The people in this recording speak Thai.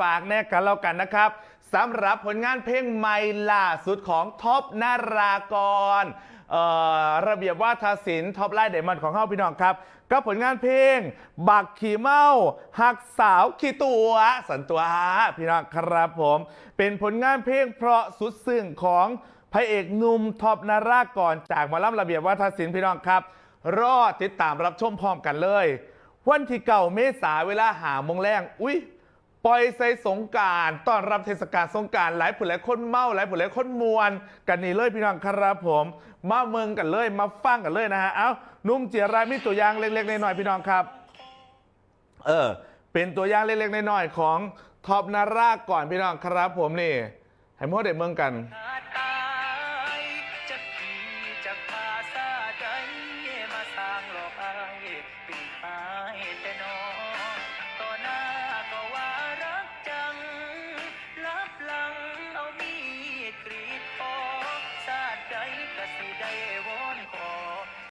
ฝากแน่กันแล้วกันนะครับสำหรับผลงานเพลงใหม่ล่าสุดของท็อปนารากรระเบียบว่าทศิลท็อปไลน์เดมอนของเฮาพี่น้องครับ ก็ผลงานเพลง บักขี่เมาหักสาวขี่ตัว สันตัวพี่น้องครับผม เป็นผลงานเพลงเพราะสุดซึ้งของพระเอกหนุ่มท็อปนารากรจากมอลำระเบียบว่าทศิลพี่น้องครับ รอติดตามรับชมพร้อมกันเลย วันที่เก่าเมษาเวลาหาโมงแรงอุ้ย ปล่อยใส่สงการต้อนรับเทศกาลสงการหลายผู้หลายคนเมาหลายผู้หลายคนมวนกันนี่เลยพี่น้องครับผม มาเมืองกันเลยมาฟังกันเลยนะฮะเอ้านุ่มเจียรายมีตัวอย่างเล็กๆน้อยๆพี่น้องครับ เออ เป็นตัวอย่างเล็กๆน้อยๆของท็อปนาราก่อนพี่น้องครับผมนี่ให้พวกเด็กเมืองกันขาดตายจะขี่จะพาซาใจมาสร้างหลอกอายปิดหายแต่น้อง